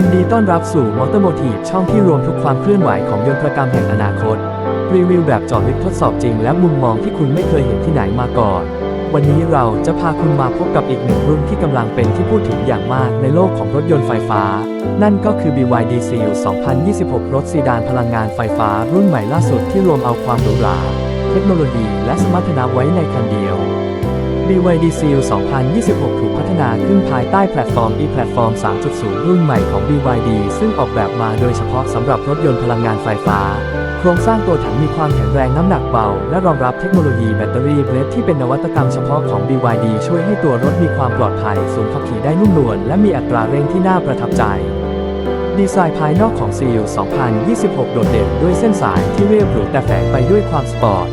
ยินดีต้อนรับสู่มอเตอร์โมทีฟช่องที่รวมทุกความเคลื่อนไหวของยนตรกรรมแห่งอนาคต รีวิวแบบจาะลึกทดสอบจริง และมุมมองที่คุณไม่เคยเห็นที่ไหนมาก่อน วันนี้เราจะพาคุณมาพบกับอีกหนึ่งรุ่นที่กำลังเป็นที่พูดถึงอย่างมากในโลกของรถยนต์ไฟฟ้า นั่นก็คือ BYD Seal 2026 รถซีดานพลังงานไฟฟ้ารุ่นใหม่ล่าสุดที่รวมเอาความหรูหราเทคโนโลยีและสมรรถนะไว้ในคันเดียว BYD Seal 2026 ถูกพัฒนาขึ้นภายใต้แพลตฟอร์ม e-Platform 3.0 รุ่นใหม่ของ BYD ซึ่งออกแบบมาโดยเฉพาะสำหรับรถยนต์พลังงานไฟฟ้า โครงสร้างตัวถังมีความแข็งแรงน้ำหนักเบา และรองรับเทคโนโลยีแบตเตอรี่เบลดที่เป็นนวัตกรรมเฉพาะของ BYD ช่วยให้ตัวรถมีความปลอดภัย สูงขับขี่ได้นุ่มนวลและมีอัตราเร่งที่น่าประทับใจดีไซน์ภายนอกของ Seal 2026 โดดเด่นด้วยเส้นสายที่เรียบหรูแต่แฝงไปด้วยความสปอร์ต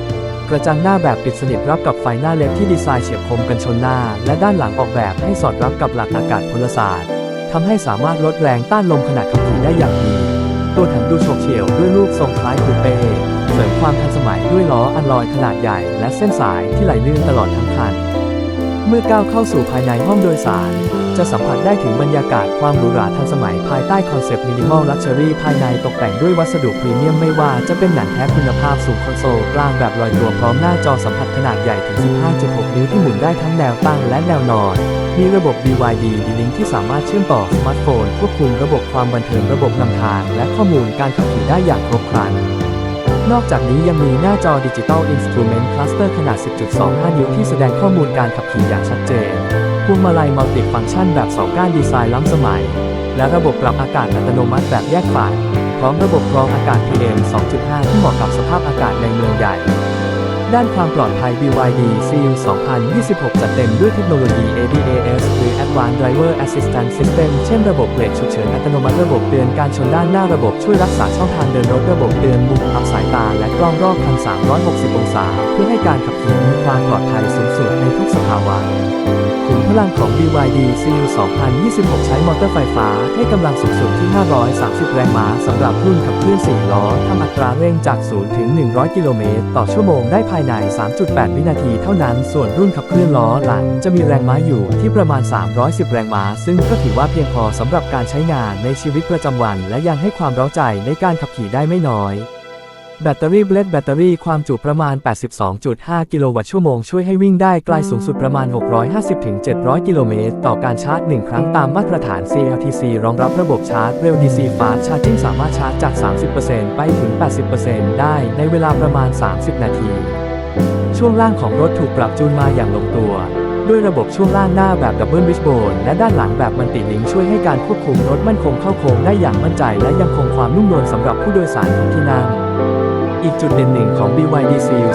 กระจังหน้าแบบปิดสนิทรับกับไฟหน้าเล็บที่ดีไซน์เฉียบคมกันชนหน้า และด้านหลังออกแบบให้สอดรับกับหลักอากาศพลศาสตร์ทำให้สามารถลดแรงต้านลมขณะขับขี่ได้อย่างดี ตัวถังดูโฉบเฉี่ยวด้วยรูปทรงคล้ายคูเป้เสริมความทันสมัยด้วยล้ออัลลอยขนาดใหญ่ และเส้นสายที่ไหลลื่นตลอดทั้งคัน เมื่อก้าวเข้าสู่ภายในห้องโดยสาร จะสัมผัสได้ถึงบรรยากาศความหรูหราทันสมัยภายใต้คอนเซปต์มินิมอลลักชัวรี่ภายในตกแต่งด้วยวัสดุพรีเมียมไม่ว่าจะเป็นหนังแท้คุณภาพสูงคอนโซลกลางแบบลอยตัวพร้อมหน้าจอสัมผัสขนาดใหญ่ถึง 15.6 นิ้วที่หมุนได้ทั้งแนวตั้งและแนวนอน มีระบบ BYD D-Link ที่สามารถเชื่อมต่อสมาร์ทโฟนควบคุมระบบความบันเทิงระบบนำทางและข้อมูลการขับขี่ได้อย่างครบครัน นอกจากนี้ยังมีหน้าจอดิจิตอลอินสตูเมนต์คลัสเตอร์ขนาด 10.25 นิ้วที่แสดงข้อมูลการขับขี่อย่างชัดเจน พวงมาลัยมัลติฟังก์ชันแบบสองก้านดีไซน์ล้ำสมัย และระบบปรับอากาศอัตโนมัติแบบแยกฝ่าย พร้อมระบบกรองอากาศ PM 2.5 ที่เหมาะกับสภาพอากาศในเมืองใหญ่ ด้านความปลอดภัย BYD CU 2026 จัดเต็มด้วยเทคโนโลยี ADAS หรือ Advanced Driver Assistance System เช่นระบบเบรกฉุกเฉินอัตโนมัติระบบเตือนการชนด้านหน้าระบบช่วยรักษาช่องทางเดินรถระบบเตือนมุมอับสายตา และกล้องรอบคัน 360 องศา เพื่อให้การขับขี่มีความปลอดภัยสูงสุดในทุกสภาวะ พลังของ BYD Seal 2026 ใช้มอเตอร์ไฟฟ้าให้กำลังสูงสุดที่ 530 แรงม้าสำหรับรุ่นขับเคลื่อน 4 ล้อทำอัตราเร่งจาก 0 ถึง 100 กิโลเมตร ต่อชั่วโมงได้ภายใน 3.8 วินาทีเท่านั้น ส่วนรุ่นขับเคลื่อนล้อหลังจะมีแรงม้าอยู่ที่ประมาณ 310 แรงม้า ซึ่งก็ถือว่าเพียงพอสำหรับการใช้งานในชีวิตประจำวัน และยังให้ความร้าใจในการขับขี่ได้ไม่น้อย แบตเตอรี่เบลดแบตเตอรี่ความจุประมาณ 82.5 กิโลวัตต์ชั่วโมง ช่วยให้วิ่งได้ไกลสูงสุดประมาณ 650-700 กิโลเมตร ต่อการชาร์จ 1 ครั้งตามมาตรฐาน CLTC รองรับระบบชาร์จเร็ว DC Fast Charging สามารถชาร์จจาก 30%ไปถึง 80%ได้ในเวลาประมาณ 30 นาที ช่วงล่างของรถถูกปรับจูนมาอย่างลงตัว ด้วยระบบช่วงล่างหน้าแบบดับเบิลวิชโบนและด้านหลังแบบมันติลิงช่วยให้การควบคุมรถมั่นคงเข้าโค้งได้อย่างมั่นใจ และยังคงความนุ่มนวลสำหรับผู้โดยสารทุกที่นั่ง อีกจุดเด่นหนึ่งของ BYD Seal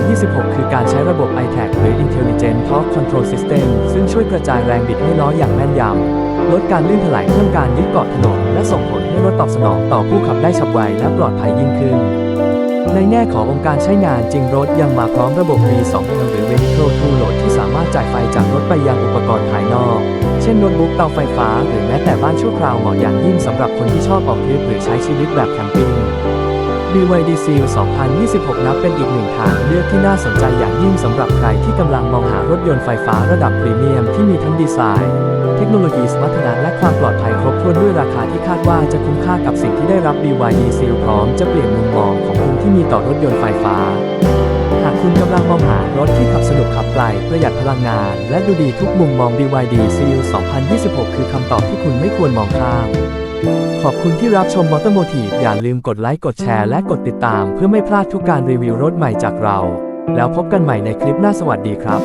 2026 คือการใช้ระบบ iTAC หรือ Intelligent Torque Control System ซึ่งช่วยกระจายแรงบิดให้ล้ออย่างแม่นยำ ลดการลื่นถลายเพิ่มการยึดเกาะถนน และส่งผลให้รถตอบสนองต่อผู้ขับได้ฉับไวและปลอดภัยยิ่งขึ้น ในแง่ขององค์การใช้งานจริงรถยังมาพร้อมระบบ V2L หรือ Vehicle to Load ที่สามารถจ่ายไฟจากรถไปยังอุปกรณ์ภายนอก เช่นโน้ตบุ๊กเตาไฟฟ้า หรือแม้แต่บ้านชั่วคราวเหมาะอย่างยิ่งสำหรับคนที่ชอบออกทริปหรือใช้ชีวิตแบบแคมปิ้ง BYD Seal 2026 นับเป็นอีกหนึ่งทางเลือกที่น่าสนใจอย่างยิ่งสำหรับใครที่กำลังมองหารถยนต์ไฟฟ้าระดับพรีเมียมที่มีทั้งดีไซน์ เทคโนโลยีสมรรถนะและความปลอดภัยครบถ้วนด้วยราคาที่คาดว่าจะคุ้มค่ากับสิ่งที่ได้รับ BYD Seal พร้อมจะเปลี่ยนมุมมองของคุณที่มีต่อรถยนต์ไฟฟ้า หากคุณกำลังมองหารถที่ขับสนุกขับไกลประหยัดพลังงาน และดูดีทุกมุมมอง BYD Seal 2026 คือคำตอบที่คุณไม่ควรมองข้าม ขอบคุณที่รับชมมอเตอร์โมทีฟอย่าลืมกดไลค์ กดแชร์ และกดติดตาม เพื่อไม่พลาดทุกการรีวิวรถใหม่จากเรา แล้วพบกันใหม่ในคลิปหน้าสวัสดีครับ